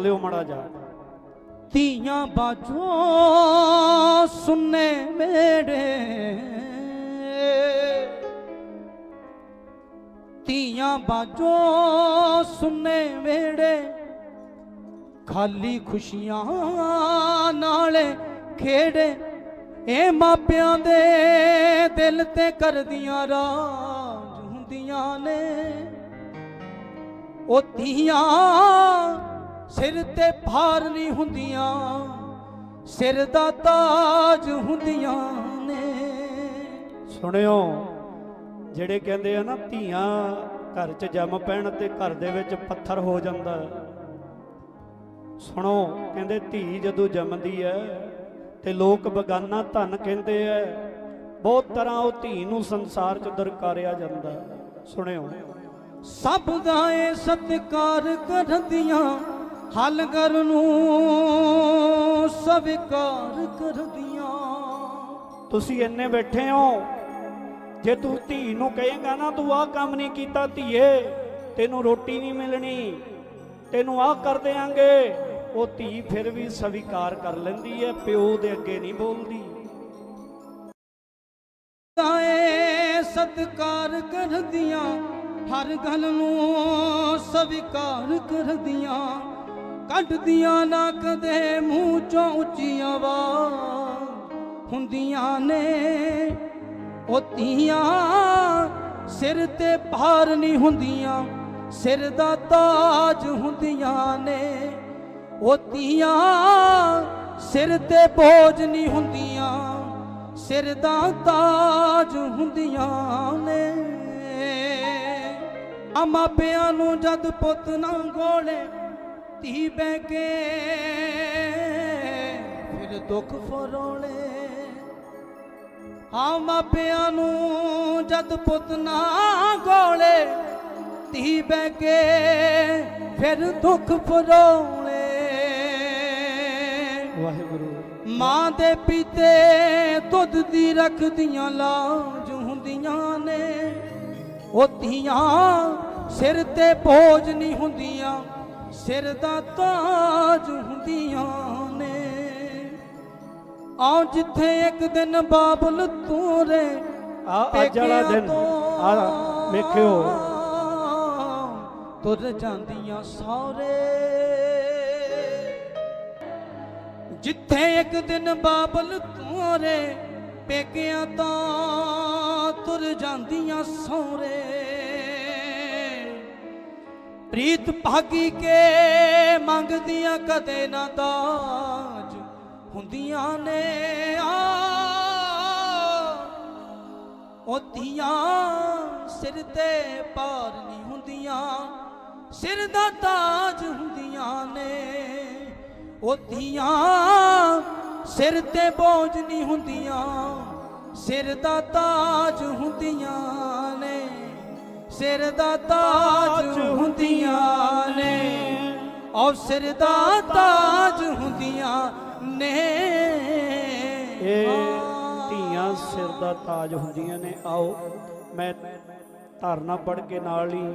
ਲਿਓ ਮੜਾ ਜਾ। ਧੀਆਂ ਬਾਜੋ ਸੁਨੇ ਮੇੜੇ। ਧੀਆਂ ਬਾਜੋ ਸੁਨੇ ਵੇੜੇ ਖਾਲੀ ਖੁਸ਼ੀਆਂ ਨਾਲੇ ਖੇੜੇ। ਇਹ ਮਾਪਿਆਂ ਦੇ ਦਿਲ ਤੇ ਕਰਦੀਆਂ ਰਾਜ ਹੁੰਦੀਆਂ ਨੇ। ਉਹ ਧੀਆਂ ਸਿਰ ਤੇ ਭਾਰ ਨਹੀਂ ਹੁੰਦੀਆਂ ਸਿਰ ਦਾ ਤਾਜ ਹੁੰਦੀਆਂ ਨੇ। ਸੁਣਿਓ ਜਿਹੜੇ ਕਹਿੰਦੇ ਆ ਨਾ ਧੀਆਂ ਘਰ 'ਚ ਜੰਮ ਪੈਣ ਤੇ ਘਰ ਦੇ ਵਿੱਚ ਪੱਥਰ ਹੋ ਜਾਂਦਾ। ਸੁਣੋ ਕਹਿੰਦੇ ਧੀ ਜਦੋਂ ਜੰਮਦੀ ਹੈ ਤੇ ਲੋਕ ਬਗਾਨਾ ਧਨ ਕਹਿੰਦੇ ਐ ਬਹੁਤ ਤਰ੍ਹਾਂ ਉਹ ਧੀ ਨੂੰ ਸੰਸਾਰ 'ਚ ਦਰਕਾਰਿਆ ਜਾਂਦਾ। ਸੁਣਿਓ। ਸਭ ਦਾ ਏ ਸਤਿਕਾਰ ਕਰਦੀਆਂ ਹਲ ਕਰ ਨੂੰ ਸਵੀਕਾਰ ਕਰਦੀਆਂ। ਤੁਸੀਂ ਇੰਨੇ ਬੈਠੇ ਹੋ ਜੇ ਤੂੰ ਧੀ ਨੂੰ ਕਹੇਗਾ ਨਾ ਤੂੰ ਆਹ ਕੰਮ ਨਹੀਂ ਕੀਤਾ ਧੀਏ ਤੈਨੂੰ ਰੋਟੀ ਨਹੀਂ ਮਿਲਣੀ ਤੈਨੂੰ ਆਹ ਕਰ ਦੇਾਂਗੇ ਉਹ ਧੀ ਫਿਰ ਵੀ ਸਵੀਕਾਰ ਕਰ ਲੈਂਦੀ ਹੈ ਪਿਓ ਦੇ ਅੱਗੇ ਨਹੀਂ ਬੋਲਦੀ। ਏ ਸਤਿਕਾਰ ਕਰਦੀਆਂ ਹਰ ਗੱਲ ਨੂੰ ਸਵੀਕਾਰ ਕਰਦੀਆਂ। ਕੱਢਦੀਆਂ ਨਾ ਕਦੇ ਮੂੰਹ ਚੋਂ ਉੱਚੀ ਆਵਾਜ਼ ਹੁੰਦੀਆਂ ਨੇ। ਉਹ ਧੀਆਂ ਸਿਰ ਤੇ ਭਾਰ ਨਹੀਂ ਹੁੰਦੀਆਂ, ਸਿਰ ਦਾ ਤਾਜ ਹੁੰਦੀਆਂ ਨੇ। ਉਹ ਧੀਆਂ ਸਿਰ ਤੇ ਬੋਝ ਨਹੀਂ ਹੁੰਦੀਆਂ, ਸਿਰ ਦਾ ਤਾਜ ਹੁੰਦੀਆਂ ਨੇ। ਆ ਨੂੰ ਜਦ ਪੁੱਤ ਨਾ ਗੋਲੇ ਧੀ ਬਹਿ ਕੇ ਫਿਰ ਦੁੱਖ ਫਰੋਲੇ। ਆ ਮਾਪਿਆਂ ਨੂੰ ਜਦ ਪੁੱਤ ਨਾ ਗੋਲੇ ਧੀ ਬਹਿ ਕੇ ਫਿਰ ਦੁੱਖ ਫਰੋਲੇ। ਵਾਹਿਗੁਰੂ। ਮਾਂ ਦੇ ਪੀਤੇ ਦੁੱਧ ਦੀ ਰੱਖਦੀਆਂ ਲਾਜ ਹੁੰਦੀਆਂ ਨੇ। ਉਹ ਧੀਆਂ ਸਿਰ ਤੇ ਬੋਝ ਨਹੀਂ ਹੁੰਦੀਆਂ। ਸਿਰ ਦਾ ਤਾਜ ਹੁੰਦੀਆਂ ਨੇ। ਆਉ ਜਿੱਥੇ ਇੱਕ ਦਿਨ ਬਾਬਲ ਤੂਰੇ ਆ ਅੱਜ ਵਾਲਾ ਦਿਨ। ਆ ਵੇਖਿਓ। ਤੁਰ ਜਾਂਦੀਆਂ ਸਾਰੇ ਜਿੱਥੇ ਇੱਕ ਦਿਨ ਬਾਬਲ ਤੂਰੇ ਪੇਕਿਆਂ ਤਾਂ ਤੁਰ ਜਾਂਦੀਆਂ ਸੌਰੇ ਪ੍ਰੀਤ ਭਾਗੀ ਕੇ ਮੰਗਦੀਆਂ ਕਦੇ ਨਾ ਦਾਜ, ਹੁੰਦੀਆਂ ਨੇ ਆ। ਉਹ ਧੀਆਂ ਸਿਰ ਤੇ ਪਾਰ ਨਹੀਂ ਹੁੰਦੀਆਂ, ਸਿਰ ਦਾ ਤਾਜ ਹੁੰਦੀਆਂ ਨੇ। ਉਹ ਧੀਆਂ ਸਿਰ ਤੇ ਬੋਝ ਨਹੀਂ ਹੁੰਦੀਆਂ, ਸਿਰ ਦਾ ਤਾਜ ਹੁੰਦੀਆਂ ਨੇ। ਸਿਰ ਦਾ ਤਾਜ ਹੁੰਦੀਆਂ ਨੇ। ਔਰ ਸਿਰ ਦਾ ਤਾਜ ਹੁੰਦੀਆਂ ਨੇ। ਇਹ ਧੀਆਂ ਸਿਰ ਦਾ ਤਾਜ ਹੁੰਦੀਆਂ ਨੇ। ਆਓ ਮੈਂ ਧਾਰਨਾ ਪੜ੍ਹ ਕੇ ਨਾਲ ਹੀ